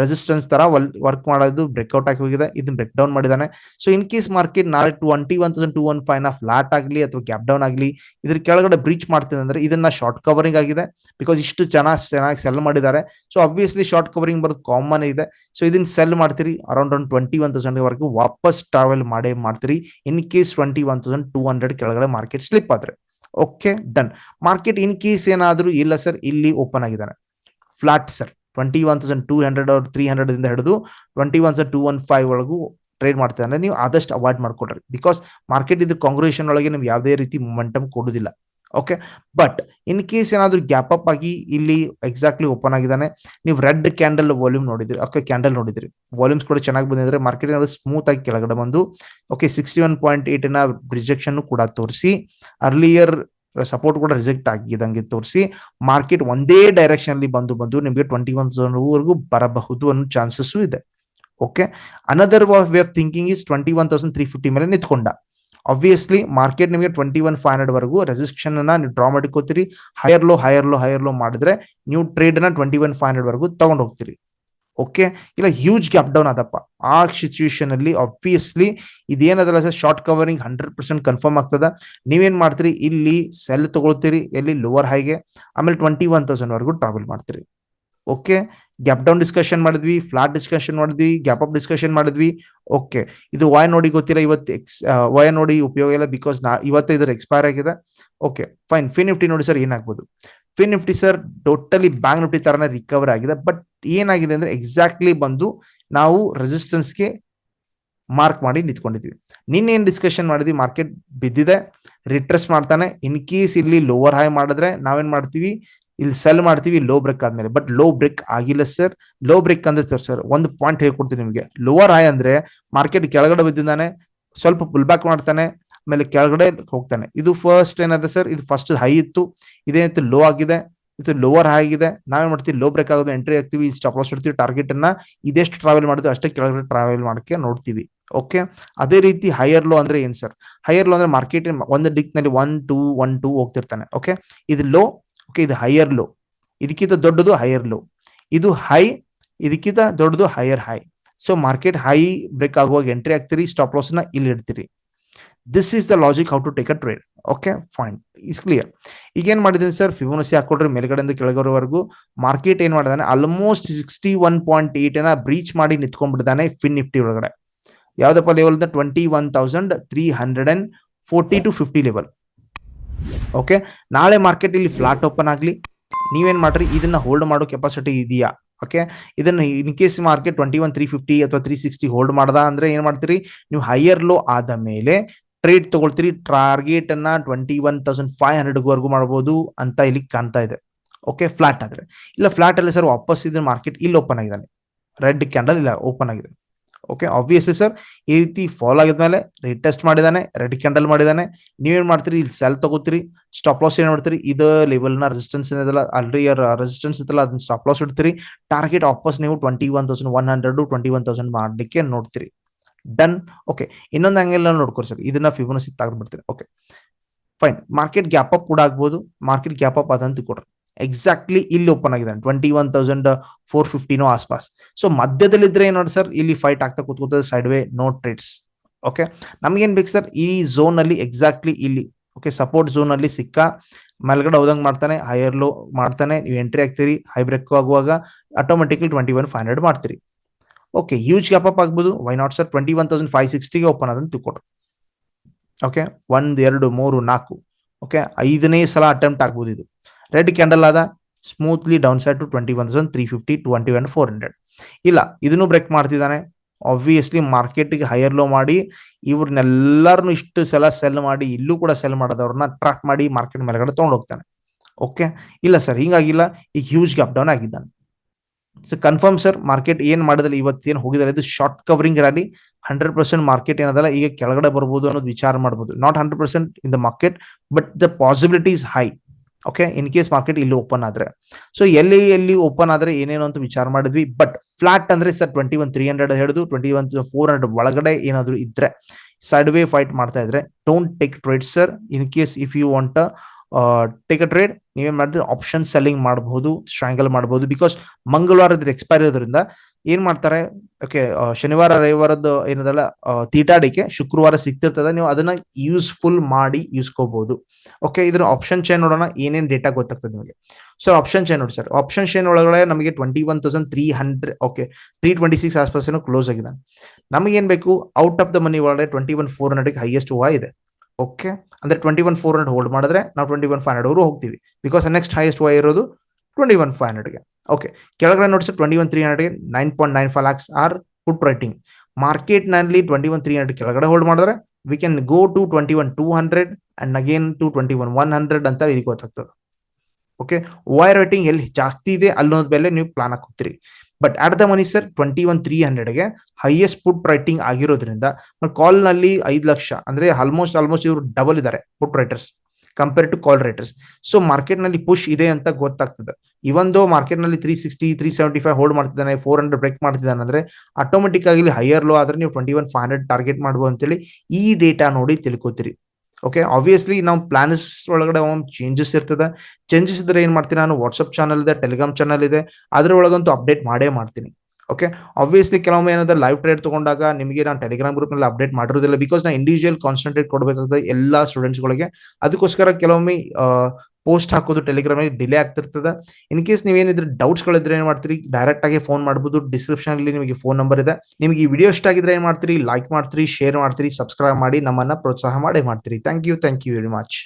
A: ರೆಸಿಸ್ಟೆನ್ಸ್ ತರ ವರ್ಕ್ ಮಾಡೋದು ಬ್ರೇಕ್ಔಟ್ ಆಗಿ ಹೋಗಿದೆ. ಇದನ್ನ ಬ್ರೇಕ್ ಡೌನ್ ಮಾಡಿದಾನೆ. ಸೊ ಇನ್ ಕೇಸ್ ಮಾರ್ಕೆಟ್ ನಾಳೆ twenty one thousand two one ಫೈವ್ನ flat ಆಗಲಿ ಅಥವಾ ಗ್ಯಾಪ್ ಡೌನ್ ಆಗಲಿ, ಇದ್ರ ಕೆಳಗಡೆ ಬ್ರೀಚ್ ಮಾಡ್ತಿದೆ ಅಂದ್ರೆ ಇದನ್ನ ಶಾರ್ಟ್ ಕವರಿಂಗ್ ಆಗಿದೆ. ಬಿಕಾಸ್ ಇಷ್ಟು ಚೆನ್ನಾಗಿ ಚೆನ್ನಾಗಿ ಸೆಲ್ ಮಾಡಿದ್ದಾರೆ. ಸೊ ಅಬ್ವಿಯಸ್ಲಿ ಶಾರ್ಟ್ ಕವರಿಂಗ್ ಬರೋದು ಕಾಮನ್ ಇದೆ. ಸೊ ಇದನ್ನ ಸೆಲ್ ಮಾಡ್ತೀರಿ around one twenty one thousand ವರೆಗೂ ವಾಪಸ್ ಟ್ರಾವೆಲ್ ಮಾಡೇ, ಮಾಡ್ತೀರಿ. In case twenty one thousand two hundred ಕೆಳಗಡೆ ಮಾರ್ಕೆಟ್ ಸ್ಲಿಪ್ ಆದ್ರೆ. Okay done market in case ಏನಾದರೂ ಇಲ್ಲ ಸರ್ ಇಲ್ಲಿ ಓಪನ್ ಆಗಿದ್ದಾರೆ flat sir twenty one thousand two hundred ಅವ್ರ ತ್ರೀ ಹಂಡ್ರೆಡ್ ಇಂದ ಹಿಡಿದು twenty one two one five ಒಳಗೂ ಟ್ರೇಡ್ ಮಾಡ್ತಾರೆ ಅಂದ್ರೆ ನೀವು ಆದಷ್ಟು ಅವಾಯ್ಡ್ ಮಾಡ್ಕೊಡ್ರಿ. ಬಿಕಾಸ್ ಮಾರ್ಕೆಟ್ ಇದು ಕಾಂಗ್ರೇಷನ್ ಒಳಗೆ ನೀವು ಯಾವುದೇ ರೀತಿ ಮೊಮೆಂಟಮ್ ಕೊಡುದಿಲ್ಲ. ಓಕೆ ಬಟ್ ಇನ್ ಕೇಸ್ ಏನಾದರೂ ಗ್ಯಾಪ್ ಅಪ್ ಆಗಿ ಇಲ್ಲಿ ಎಕ್ಸಾಕ್ಟ್ಲಿ ಓಪನ್ ಆಗಿದ್ದಾನೆ, ನೀವು ರೆಡ್ ಕ್ಯಾಂಡಲ್ ವಾಲ್ಯೂಮ್ ನೋಡಿದ್ರಿ. ಓಕೆ ಕ್ಯಾಂಡಲ್ ನೋಡಿದ್ರಿ. ವಾಲ್ಯೂಮ್ಸ್ ಕೂಡ ಚೆನ್ನಾಗಿ ಬಂದಿದ್ರೆ ಮಾರ್ಕೆಟ್ ಏನಾದ್ರು ಸ್ಮೂತ್ ಆಗಿ ಕೆಳಗಡೆ ಬಂದು ಓಕೆ ಸಿಕ್ಸ್ಟಿ ಒನ್ ಪಾಯಿಂಟ್ ಏಟ್ನ ರಿಜೆಕ್ಷನ್ ಕೂಡ ತೋರಿಸಿ ಅರ್ಲಿಯರ್ ಸಪೋರ್ಟ್ ಕೂಡ ರಿಜೆಕ್ಟ್ ಆಗಿದಂಗೆ ತೋರಿಸಿ ಮಾರ್ಕೆಟ್ ಒಂದೇ ಡೈರೆಕ್ಷನ್ ಅಲ್ಲಿ ಬಂದು ಬಂದು ನಿಮಗೆ ಟ್ವೆಂಟಿ ಒನ್ ವರೆಗೂ ಬರಬಹುದು ಅನ್ನೋ ಚಾನ್ಸಸ್ ಇದೆ. Okay another way of thinking is twenty one thousand three fifty ಮೇಲೆ ನಿಂತ್ಕೊಂಡ. ಆಬ್ವಿಯಸ್ಲಿ ಮಾರ್ಕೆಟ್ ನಿಮಗೆ ಟ್ವೆಂಟಿ ಒನ್ ಫೈವ್ ಹಂಡ್ರೆಡ್ ವರೆಗೂ ರೆಸಿಸ್ಟ್ರೇಷನ್ ಅನ್ನ ನೀವು ಡ್ರಾ ಮಾಡ್ಕೋತೀರಿ. Higher low higher low higher low ಮಾಡಿದ್ರೆ ನೀವು ಟ್ರೇಡ್ನ ಟ್ವೆಂಟಿ ಒನ್ ಫೈವ್ ಹಂಡ್ರೆಡ್ ವರೆಗೂ ತಗೊಂಡು ಹೋಗ್ತೀರಿ. ಓಕೆ ಇಲ್ಲ ಹ್ಯೂಜ್ ಗ್ಯಾಪ್ ಡೌನ್ ಆದಪ್ಪ. ಆ ಸಿಚುವೇಶನ್ ಅಲ್ಲಿ obviously ಇದೇನದಲ್ಲ sir short covering hundred percent confirm ಆಗ್ತದ. ನೀವೇನ್ ಮಾಡ್ತೀರಿ? ಇಲ್ಲಿ ಸೆಲ್ ತಗೊಳ್ತೀರಿ, ಎಲ್ಲಿ? ಲೋವರ್ ಹೈಗೆ ಆಮೇಲೆ ಟ್ವೆಂಟಿ ಒನ್ ತೌಸಂಡ್ ವರೆಗೂ ಟ್ರಾವೆಲ್ ಮಾಡ್ತೀರಿ. ಓಕೆ ಗ್ಯಾಪ್ ಡೌನ್ ಡಿಸ್ಕಷನ್ ಮಾಡಿದ್ವಿ ಫ್ಲಾಟ್ ಡಿಸ್ಕಷನ್ ಮಾಡಿದ್ವಿ ಗ್ಯಾಪ್ ಅಪ್ ಡಿಸ್ಕಷನ್ ಮಾಡಿದ್ವಿ. ಓಕೆ ಇದು ವಾಯ್ ನೋಡಿ ಗೊತ್ತಿಲ್ಲ, ಇವತ್ತು ಎಕ್ಸ್ ವಾಯ್ ನೋಡಿ ಉಪಯೋಗ ಇಲ್ಲ ಬಿಕಾಸ್ ನಾ, ಇವತ್ತು ಇದ್ರ ಎಕ್ಸ್ಪೈರ್ ಆಗಿದೆ. ಓಕೆ ಫೈನ್ ಫಿನ್ ನಿಫ್ಟಿ ನೋಡಿ ಸರ್ ಏನಾಗ್ಬೋದು? Fin Nifty sir totally bank Nifty ತರನೇ ರಿಕವರ್ ಆಗಿದೆ. ಬಟ್ ಏನಾಗಿದೆ ಅಂದ್ರೆ ಎಕ್ಸಾಕ್ಟ್ಲಿ ಬಂದು ನಾವು ರೆಸಿಸ್ಟೆನ್ಸ್ಗೆ ಮಾರ್ಕ್ ಮಾಡಿ ನಿಂತ್ಕೊಂಡಿದ್ವಿ. ನಿನ್ನೆ ಏನ್ ಡಿಸ್ಕಷನ್ ಮಾಡಿದ್ವಿ? ಮಾರ್ಕೆಟ್ ಬಿದ್ದಿದೆ ರಿಟ್ರೆಸ್ ಮಾಡ್ತಾನೆ. ಇನ್ ಕೇಸ್ ಇಲ್ಲಿ ಲೋವರ್ ಹೈ ಮಾಡಿದ್ರೆ ನಾವೇನ್ ಮಾಡ್ತೀವಿ? ಇಲ್ಲಿ ಸೆಲ್ ಮಾಡ್ತೀವಿ ಲೋ ಬ್ರೇಕ್ ಆದ್ಮೇಲೆ. ಬಟ್ ಲೋ ಬ್ರೇಕ್ ಆಗಿಲ್ಲ ಸರ್ ಲೋ ಬ್ರೇಕ್ ಅಂದ್ರೆ ಸರ್ ಒಂದು ಪಾಯಿಂಟ್ ಹೇಳ್ಕೊಡ್ತೀನಿ ನಿಮಗೆ. ಲೋವರ್ ಹೈ ಅಂದ್ರೆ ಮಾರ್ಕೆಟ್ ಕೆಳಗಡೆ ಬಿದ್ದಿದ್ದಾನೆ ಸ್ವಲ್ಪ ಪುಲ್ ಬ್ಯಾಕ್ ಮಾಡ್ತಾನೆ, ಆಮೇಲೆ ಕೆಳಗಡೆ ಹೋಗ್ತಾನೆ. ಇದು ಫಸ್ಟ್ ಏನಾದ್ರೆ ಸರ್ ಇದು ಫಸ್ಟ್ ಹೈ ಇತ್ತು. ಇದೇನಿತ್ತು ಲೋ ಆಗಿದೆ. ಇದು ಲೋವರ್ ಆಗಿದೆ. ನಾವೇನ್ ಮಾಡ್ತೀವಿ? ಲೋ ಬ್ರೇಕ್ ಆಗೋದು ಎಂಟ್ರಿ ಆಗ್ತೀವಿ ಸ್ಟಾಪ್ ಲಾಸ್ ಇಡ್ತೀವಿ. ಟಾರ್ಗೆಟ್ ಅನ್ನ ಇದೆಷ್ಟು ಟ್ರಾವೆಲ್ ಮಾಡಿದ್ವಿ ಅಷ್ಟೇ ಕೆಳಗಡೆ ಟ್ರಾವೆಲ್ ಮಾಡಕ್ಕೆ ನೋಡ್ತೀವಿ. ಓಕೆ ಅದೇ ರೀತಿ ಹೈಯರ್ ಲೋ ಅಂದ್ರೆ ಏನ್ ಸರ್ ಹೈಯರ್ ಲೋ ಅಂದ್ರೆ ಮಾರ್ಕೆಟ್ ಒಂದು ಡಿಕ್ನಲ್ಲಿ ಒನ್ ಟೂ ಒನ್ ಟೂ ಹೋಗ್ತಿರ್ತಾನೆ. ಓಕೆ ಇದು ಲೋ ಓಕೆ ಇದು ಹೈಯರ್ ಲೋ ಇದಕ್ಕಿಂತ ದೊಡ್ಡದು ಹೈಯರ್ ಲೋ ಇದು ಹೈ ಇದಕ್ಕಿಂತ ದೊಡ್ಡದು higher high so market high break ಆಗುವಾಗ ಎಂಟ್ರಿ ಆಗ್ತೀರಿ ಸ್ಟಾಪ್ ಲಾಸ್ನ ಇಲ್ಲಿ ಇಡ್ತೀರಿ. This is the logic how to take a trade okay fine is clear ಈಗ ಏನ್ ಮಾಡಿದ್ದೀನಿ ಸರ್ ಫಿಬೋನಸಿ ಹಾಕೊಡ್ರಿ ಮೇಲ್ಗಡೆಯಿಂದ ಕೆಳಗರವರೆಗೂ ಮಾರ್ಕೆಟ್ ಏನ್ ಮಾಡಿದಾನೆ? Almost sixty one point eight ಏನ ಬ್ರೀಚ್ ಮಾಡಿ ನಿಂತ್ಕೊಂಡ್ಬಿಟ್ಟಿದ್ದಾನೆ ಫಿನ್ ನಿಫ್ಟಿ ಒಳಗಡೆ. ಯಾವ್ದಪ್ಪ level twenty one thousand three hundred and forty to fifty level okay ನಾಳೆ ಮಾರ್ಕೆಟ್ ಇಲ್ಲಿ ಫ್ಲಾಟ್ ಓಪನ್ ಆಗಲಿ. ನೀವೇನ್ ಮಾಡ್ರಿ? ಇದನ್ನ ಹೋಲ್ಡ್ ಮಾಡೋ ಕೆಪಾಸಿಟಿ ಇದೆಯಾ? ಓಕೆ ಇದನ್ನ in case market twenty one three fifty ಅಥವಾ ತ್ರೀ ಸಿಕ್ಸ್ಟಿ ಹೋಲ್ಡ್ ಮಾಡ್ದ ಅಂದ್ರೆ ಏನ್ ಮಾಡ್ತೀರಿ? ನೀವು ಹೈಯರ್ ಲೋ ಆದ ಮೇಲೆ ಟ್ರೇಡ್ ತಗೊಳ್ತೀರಿ ಟಾರ್ಗೆಟ್ ಅನ್ನ ಟ್ವೆಂಟಿ ಒನ್ ತೌಸಂಡ್ ಫೈವ್ ಹಂಡ್ರೆಡ್ವರೆಗೂ ವರೆಗೂ ಮಾಡಬಹುದು ಅಂತ ಇಲ್ಲಿ ಕಾಣ್ತಾ ಇದೆ. ಓಕೆ ಫ್ಲಾಟ್ ಆದ್ರೆ. ಇಲ್ಲ ಫ್ಲಾಟ್ ಅಲ್ಲಿ ಸರ್ ವಾಪಸ್ ಇದ್ರೆ ಮಾರ್ಕೆಟ್ ಇಲ್ಲಿ ಓಪನ್ ಆಗಿದ್ದಾನೆ. ರೆಡ್ ಕ್ಯಾಂಡಲ್ ಇಲ್ಲ ಓಪನ್ ಆಗಿದೆ. ಓಕೆ ಆಬ್ವಿಯಸ್ಲಿ ಸರ್ ಈ ರೀತಿ ಫಾಲೋ ಆಗಿದ್ಮೇಲೆ ಟೆಸ್ಟ್ ಮಾಡಿದಾನೆ ರೆಡ್ ಕ್ಯಾಂಡಲ್ ಮಾಡಿದಾನೆ ನೀವೇನ್ ಮಾಡ್ತೀರಿ, ಇಲ್ಲಿ ಸೆಲ್ ತಗೋತೀರಿ ಸ್ಟಾಪ್ ಲಾಸ್ ಏನ್ ಮಾಡ್ತೀರಿ, ಇದು ಲೆವೆಲ್ನ ರೆಸಿಸ್ಟೆನ್ಸ್ ಏನಿದಲ್ಲ ಆಲ್ರೆಡಿ ರೆಸಿಸ್ಟೆನ್ಸ್ ಇತ್ತಲ್ಲ, ಅದನ್ನ ಸ್ಟಾಪ್ ಲಾಸ್ ಇಡ್ತೀರಿ. ಟಾರ್ಗೆಟ್ ವಾಪಸ್ ನೀವು twenty one thousand one hundred twenty one thousand ಮಾಡ್ಲಿಕ್ಕೆ ನೋಡ್ತೀರಿ. ಡನ್ ಓಕೆ ಇನ್ನೊಂದು ಆಂಗಲ್ ನೋಡ್ಕೊರಿ ಸರ್. ಇದನ್ನ ಫಿಬೋನಸಿ ತೆಗೆದು ಬಿಡ್ತೀನಿ okay fine market gap up ಕೂಡ ಆಗ್ಬೋದು. ಮಾರ್ಕೆಟ್ ಗ್ಯಾಪ್ ಅಪ್ ಅದಂತ ಕೊಡ್ರಿ. ಎಕ್ಸಾಕ್ಟ್ಲಿ ಇಲ್ಲಿ ಓಪನ್ ಆಗಿದೆ. ಟ್ವೆಂಟಿ ಒನ್ ತೌಸಂಡ್ ಫೋರ್ ಫಿಫ್ಟಿನೋ ಆಸ್ಪಾಸ್. ಸೊ ಮಧ್ಯದಲ್ಲಿದ್ರೆ ಏನು ನೋಡಿ ಸರ್? ಇಲ್ಲಿ ಫೈಟ್ ಆಗ್ತಾ ಕೂತ್ಕೋತದೆ side way no trades okay ನಮ್ಗೇನ್ ಬೇಕು ಸರ್? ಈ ಝೋನ್ ಅಲ್ಲಿ ಎಕ್ಸಾಕ್ಟ್ಲಿ ಇಲ್ಲಿ. ಓಕೆ ಸಪೋರ್ಟ್ ಝೋನ್ ಅಲ್ಲಿ ಸಿಕ್ಕ. ಮೇಲ್ಗಡೆ ಹೋದಂಗೆ ಮಾಡ್ತಾನೆ. ಹೈಯರ್ ಲೋ ಮಾಡ್ತಾನೆ. ನೀವು ಎಂಟ್ರಿ ಆಗ್ತೀರಿ ಹೈ ಬ್ರೇಕ್ ಆಗುವಾಗ automatically twenty one five hundred ಮಾಡ್ತೀರಿ. ಓಕೆ ಹ್ಯೂಜ್ ಗ್ಯಾಪ್ ಅಪ್ ಆಗ್ಬೋದು. Why not sir twenty one thousand five ಸಿಕ್ಸ್ಟಿಗೆ open ಆದಂತ ತಿಳ್ಕೊಟ್ರು ಓಕೆ ಒಂದು ಎರಡು, ಮೂರು, ನಾಲ್ಕು. ಓಕೆ ಐದನೇ ಸಲ ಅಟೆಂಪ್ಟ್ ಆಗ್ಬೋದು ಇದು. ರೆಡ್ ಕ್ಯಾಂಡಲ್ ಆದ smoothly down side to twenty one thousand three fifty twenty one four hundred ಇಲ್ಲ, ಇದನ್ನು ಬ್ರೇಕ್ ಮಾಡ್ತಿದ್ದಾನೆ. ಆಬ್ವಿಯಸ್ಲಿ ಮಾರ್ಕೆಟ್ಗೆ ಹೈಯರ್ ಲೋ ಮಾಡಿ ಇವ್ರನ್ನೆಲ್ಲರನ್ನು ಇಷ್ಟು ಸಲ ಸೆಲ್ ಮಾಡಿ, ಇಲ್ಲೂ ಕೂಡ ಸೆಲ್ ಮಾಡೋದವ್ರನ್ನ ಟ್ರ್ಯಾಕ್ ಮಾಡಿ ಮಾರ್ಕೆಟ್ ಮೇಲ್ಗಡೆ ತೊಗೊಂಡು ಹೋಗ್ತಾನೆ. ಓಕೆ ಇಲ್ಲ ಸರ್ ಹಿಂಗಾಗಿಲ್ಲ. ಈಗ ಹ್ಯೂಜ್ ಗ್ಯಾಪ್ ಡೌನ್ ಆಗಿದ್ದಾನೆ. ಸೊ ಕನ್ಫರ್ಮ್ ಸರ್ ಮಾರ್ಕೆಟ್ ಏನ್ ಮಾಡಿದ್ರೆ ಇವತ್ತೇನು ಹೋಗಿದ್ರೆ ಇದು short covering rally hundred percent market ಏನದಲ್ಲ ಈಗ ಕೆಳಗಡೆ ಬರ್ಬೋದು ಅನ್ನೋದು ವಿಚಾರ ಮಾಡ್ಬೋದು. Not hundred percent in the market but the possibility is high okay in case market ಇಲ್ಲಿ ಓಪನ್ ಆದ್ರೆ. ಸೊ ಎಲ್ಲಿ ಎಲ್ಲಿ ಓಪನ್ ಆದ್ರೆ ಏನೇನು ಅಂತ ವಿಚಾರ ಮಾಡಿದ್ವಿ. ಬಟ್ ಫ್ಲಾಟ್ ಅಂದ್ರೆ sir twenty one three hundred ಹಿಡಿದು ಟ್ವೆಂಟಿ ಒನ್ ಫೋರ್ ಹಂಡ್ರೆಡ್ ಒಳಗಡೆ ಏನಾದ್ರು ಇದ್ರೆ ಸೈಡ್ ವೇ ಫೈಟ್ ಮಾಡ್ತಾ ಇದ್ರೆ don't take trade sir in case if you want take a trade ನೀವೇನ್ ಮಾಡಿದ್ರೆ ಆಪ್ಷನ್ ಸೆಲ್ಲಿಂಗ್ ಮಾಡಬಹುದು ಸ್ಟ್ರಾಂಗಲ್ ಮಾಡಬಹುದು ಬಿಕಾಸ್ ಮಂಗಳವಾರದ ಎಕ್ಸ್ಪೈರ್ ಇರೋದ್ರಿಂದ ಏನ್ ಮಾಡ್ತಾರೆ? ಓಕೆ ಶನಿವಾರ ರವಿವಾರದ ಏನದಲ್ಲ ತೀಟಾಡಿಕೆ ಶುಕ್ರವಾರ ಸಿಗ್ತಿರ್ತದೆ. ನೀವು ಅದನ್ನ ಯೂಸ್ಫುಲ್ ಮಾಡಿ ಯೂಸ್ಕೋಬಹುದು ಓಕೆ ಇದ್ರ ಆಪ್ಷನ್ ಚೈನ್ ನೋಡೋಣ, ಏನೇನ್ ಡೇಟಾ ಗೊತ್ತಾಗ್ತದೆ ನಿಮಗೆ. ಸೊ ಆಪ್ಷನ್ ಚೈನ್ ನೋಡಿ ಸರ್ ಆಪ್ಷನ್ ಚೈನ್ ಒಳಗಡೆ ನಮಗೆ twenty one thousand three hundred okay three twenty six ಆಸ್ಪಾಸ್ close ಆಗಿದೆ. ನಮಗೆ ಏನ್ ಬೇಕು? ಔಟ್ ಆಫ್ ದ ಮನಿ ಒಳಗಡೆ twenty one four hundred highest ಹೂವ ಇದೆ. ಓಕೆ ಅಂದ್ರೆ twenty one four hundred hold ಮಾಡಿದ್ರೆ ನಾವು ಟ್ವೆಂಟಿ ಒನ್ ಫೈವ್ ಹಂಡ್ರೆಡ್ ಹೋಗ್ತೀವಿ. ಬಿಕಾಸ್ ನೆಕ್ಸ್ಟ್ ಹೈಯೆಸ್ಟ್ ವೈ ಇರೋದು ಟ್ವೆಂಟಿ ಒನ್ ಫೈವ್ ಹಂಡ್ರೆಡ್ಗೆ ಓಕೆ ಕೆಳಗಡೆ ನೋಡಿಸಿ twenty one three ಹಂಡ್ರೆಡ್ಗೆ nine point nine five lakhs are put writing ಮಾರ್ಕೆಟ್ನಲ್ಲಿ ಟ್ವೆಂಟಿ ಒನ್ ತ್ರೀ ಹಂಡ್ರೆಡ್ ಕೆಳಗಡೆ ಹೋಲ್ಡ್ ಮಾಡಿದ್ರೆ we can go to twenty one two hundred and again to twenty one one hundred ಅಂತ ಇಲ್ಲಿ ಗೊತ್ತಾಗ್ತದೆ. Okay Y writing ಎಲ್ಲಿ ಜಾಸ್ತಿ ಇದೆ? ಅನ್ನೋದ್ ಮೇಲೆ ನೀವು plan ಹಾಕೋತೀರಿ but at the money sir twenty one three ಹಂಡ್ರೆಡ್ಗೆ highest put writing ಆಗಿರೋದ್ರಿಂದ ಕಾಲ್ನಲ್ಲಿ ಐದು ಲಕ್ಷ, ಅಂದ್ರೆ ಆಲ್ಮೋಸ್ಟ್ ಆಲ್ಮೋಸ್ಟ್ ಇವರು ಡಬಲ್ ಇದ್ದಾರೆ put writers compare to call writers so ಮಾರ್ಕೆಟ್ನಲ್ಲಿ ಪುಷ್ ಇದೆ ಅಂತ ಗೊತ್ತಾಗ್ತದೆ. ದೋ ಮಾರ್ಕೆಟ್ನಲ್ಲಿ three sixty three seventy five hold ಮಾಡ್ತಿದ್ದಾನೆ ಫೋರ್ ಹಂಡ್ರೆಡ್ ಬ್ರೇಕ್ ಮಾಡ್ತಿದ್ದಾನೆ, ಅಂದ್ರೆ ಆಟೋಮೆಟಿಕ್ ಆಗಿ ಹೈಯರ್ ಲೋ ಆದ್ರೆ ನೀವು twenty one five hundred target ಮಾಡ್ಬೋದು ಅಂತೇಳಿ ಈ ಡೇಟಾ ನೋಡಿ ತಿಳ್ಕೊತೀರಿ. ಓಕೆ ಆಬ್ವಿಯಸ್ಲಿ ನಾವು ಪ್ಲಾನ್ಸ್ ಒಳಗಡೆ ಚೇಂಜಸ್ ಇರ್ತದೆ. ಚೇಂಜಸ್ ಇದ್ರೆ ಏನ್ ಮಾಡ್ತೀನಿ ನಾನು? ವಾಟ್ಸಪ್ ಚಾನಲ್ ಇದೆ ಟೆಲಿಗ್ರಾಮ್ ಚಾನಲ್ ಇದೆ. ಅದ್ರೊಳಗಂತೂ ಅಪ್ಡೇಟ್ ಮಾಡೇ ಮಾಡ್ತೀನಿ. ಓಕೆ ಆಬ್ವಿಯಸ್ಲಿ ಕೆಲವೊಮ್ಮೆ ಏನಾದ್ರೆ ಲೈವ್ ಟ್ರೇಡ್ ತಗೊಂಡಾಗ ನಿಮಗೆ ನಾನು ಟೆಲಿಗ್ರಾಮ್ ಗ್ರೂಪ್ನಲ್ಲಿ ಅಪ್ಡೇಟ್ ಮಾಡಿರೋದಿಲ್ಲ ಬಿಕಾಸ್ ನಾ ಇಂಡಿವಿಜುವಲ್ ಕಾನ್ಸಂಟ್ರೇಟ್ ಕೊಡಬೇಕಾಗ್ತದೆ ಎಲ್ಲ ಸ್ಟೂಡೆಂಟ್ಸ್ ಗಳಿಗೆ. ಅದಕ್ಕೋಸ್ಕರ ಕೆಲವೊಮ್ಮೆ ಪೋಸ್ಟ್ ಹಾಕೋದು ಟೆಲಿಗ್ರಾಮ್ ಅಲ್ಲಿ ಡಿಲೇ ಆಗ್ತಿರ್ತದೆ. ಇನ್ ಕೇಸ್ ನೀವೇನಿದ್ರೆ ಡೌಟ್ಸ್ ಗಳಿದ್ರೆ ಏನ್ ಮಾಡ್ತೀರಿ? ಡೈರೆಕ್ಟ್ ಆಗಿ ಫೋನ್ ಮಾಡಬಹುದು ಡಿಸ್ಕ್ರಿಪ್ಷನ್ ಅಲ್ಲಿ ನಿಮಗೆ ಫೋನ್ ನಂಬರ್ ಇದೆ. ನಿಮಗೆ ಈ ವಿಡಿಯೋ ಇಷ್ಟ ಆಗಿದ್ರೆ ಏನ್ ಮಾಡ್ತೀರಿ? ಲೈಕ್ ಮಾಡ್ತೀರಿ ಶೇರ್ ಮಾಡ್ತೀರಿ ಸಬ್ಸ್ಕ್ರೈಬ್ ಮಾಡಿ ನಮ್ಮನ್ನ ಪ್ರೋತ್ಸಾಹ ಮಾಡಿ ಮಾಡ್ತೀರಿ. Thank you thank you very much